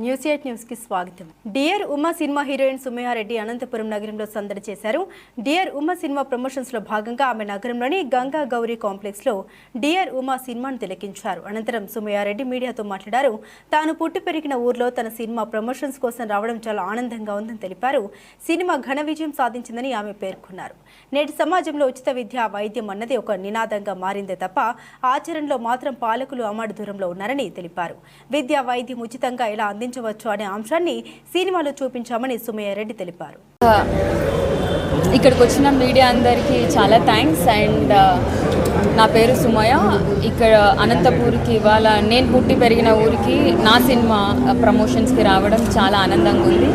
News eight న్యూస్కి స్వాగతం. Dear Uma cinema heroine Sumaya Reddy Anantapuram నగరంలో సందడి చేశారు. డియర్ ఉమా సినిమా ప్రమోషన్స్లో భాగంగా ఆమె నగరంలోని గంగా గౌరీ కాంప్లెక్స్లో డియర్ ఉమా సినిమాను తిలకించారు. అనంతరం సుమయారెడ్డి మీడియాతో మాట్లాడారు. తాను పుట్టి పెరిగిన ఊర్లో తన సినిమా ప్రమోషన్స్ కోసం రావడం చాలా ఆనందంగా ఉందని తెలిపారు. సినిమా ఘన విజయం సాధించిందని ఆమె పేర్కొన్నారు. నేటి సమాజంలో ఉచిత విద్య వైద్యం అన్నది ఒక నినాదంగా మారిందే తప్ప ఆచరణలో మాత్రం పాలకులు అమాడు దూరంలో ఉన్నారని తెలిపారు. విద్య వైద్యం ఉచితంగా ఎలా అందించవచ్చు అనే అంశాన్ని సినిమాలో చూపించామని సుమయ్య రెడ్డి తెలిపారు. ఇక్కడికి వచ్చిన మీడియా అందరికీ చాలా థ్యాంక్స్ అండ్ నా పేరు సుమయ ఇక్కడ అనంతపూర్కి ఇవాళ నేను పుట్టి పెరిగిన ఊరికి నా సినిమా ప్రమోషన్స్కి రావడం చాలా ఆనందంగా ఉంది.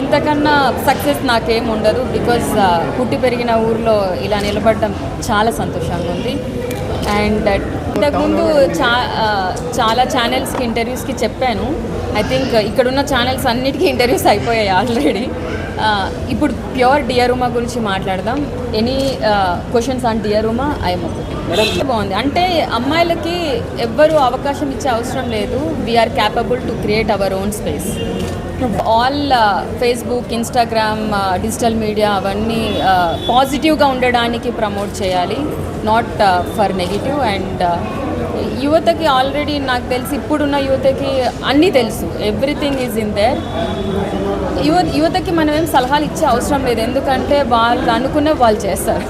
ఇంతకన్నా సక్సెస్ నాకేం ఉండదు బికాజ్ పుట్టి పెరిగిన ఊర్లో ఇలా నిలబడడం చాలా సంతోషంగా ఉంది. అండ్ ఇంతకుముందు చా చాలా ఛానల్స్కి ఇంటర్వ్యూస్కి చెప్పాను. ఐ థింక్ ఇక్కడున్న ఛానల్స్ అన్నిటికీ ఇంటర్వ్యూస్ అయిపోయాయి ఆల్రెడీ ఇప్పుడు ప్యూర్ డియరుమా గురించి మాట్లాడదాం. ఎనీ క్వశ్చన్స్ ఆన్ డియరుమా ఐఎమ్ బాగుంది. అంటే అమ్మాయిలకి ఎవ్వరు అవకాశం ఇచ్చే అవసరం లేదు. We are capable to create our own space all Facebook Instagram digital media అవన్నీ పాజిటివ్గా ఉండడానికి ప్రమోట్ చేయాలి. నాట్ ఫర్ నెగిటివ్ అండ్ యువతకి ఆల్రెడీ నాకు తెలిసి ఇప్పుడున్న యువతకి అన్నీ తెలుసు. ఎవ్రీథింగ్ ఈజ్ ఇన్ దేర్ యువ యువతకి మనం ఏం సలహాలు ఇచ్చే అవసరం లేదు. ఎందుకంటే వాళ్ళు అనుకునే వాళ్ళు చేస్తారు.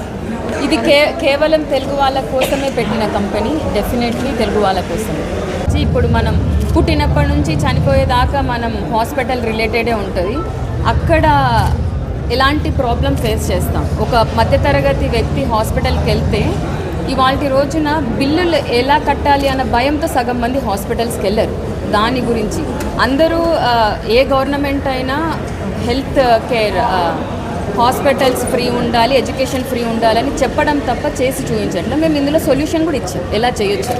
ఇది కే కేవలం తెలుగు వాళ్ళ కోసమే పెట్టిన కంపెనీ డెఫినెట్లీ తెలుగు వాళ్ళ కోసమే. ఇప్పుడు మనం పుట్టినప్పటి నుంచి చనిపోయేదాకా మనం హాస్పిటల్ రిలేటెడే ఉంటుంది. అక్కడ ఎలాంటి ప్రాబ్లమ్ ఫేస్ చేస్తాం. ఒక మధ్యతరగతి వ్యక్తి హాస్పిటల్కి వెళ్తే ఇవాళ రోజున బిల్లులు ఎలా కట్టాలి అన్న భయంతో సగం మంది హాస్పిటల్స్కి వెళ్ళరు. దాని గురించి అందరూ ఏ గవర్నమెంట్ అయినా హెల్త్ కేర్ హాస్పిటల్స్ ఫ్రీ ఉండాలి ఎడ్యుకేషన్ ఫ్రీ ఉండాలని చెప్పడం తప్ప చేసి చూపించండి మేము ఇందులో సొల్యూషన్ కూడా ఇచ్చాం. ఎలా చేయొచ్చు?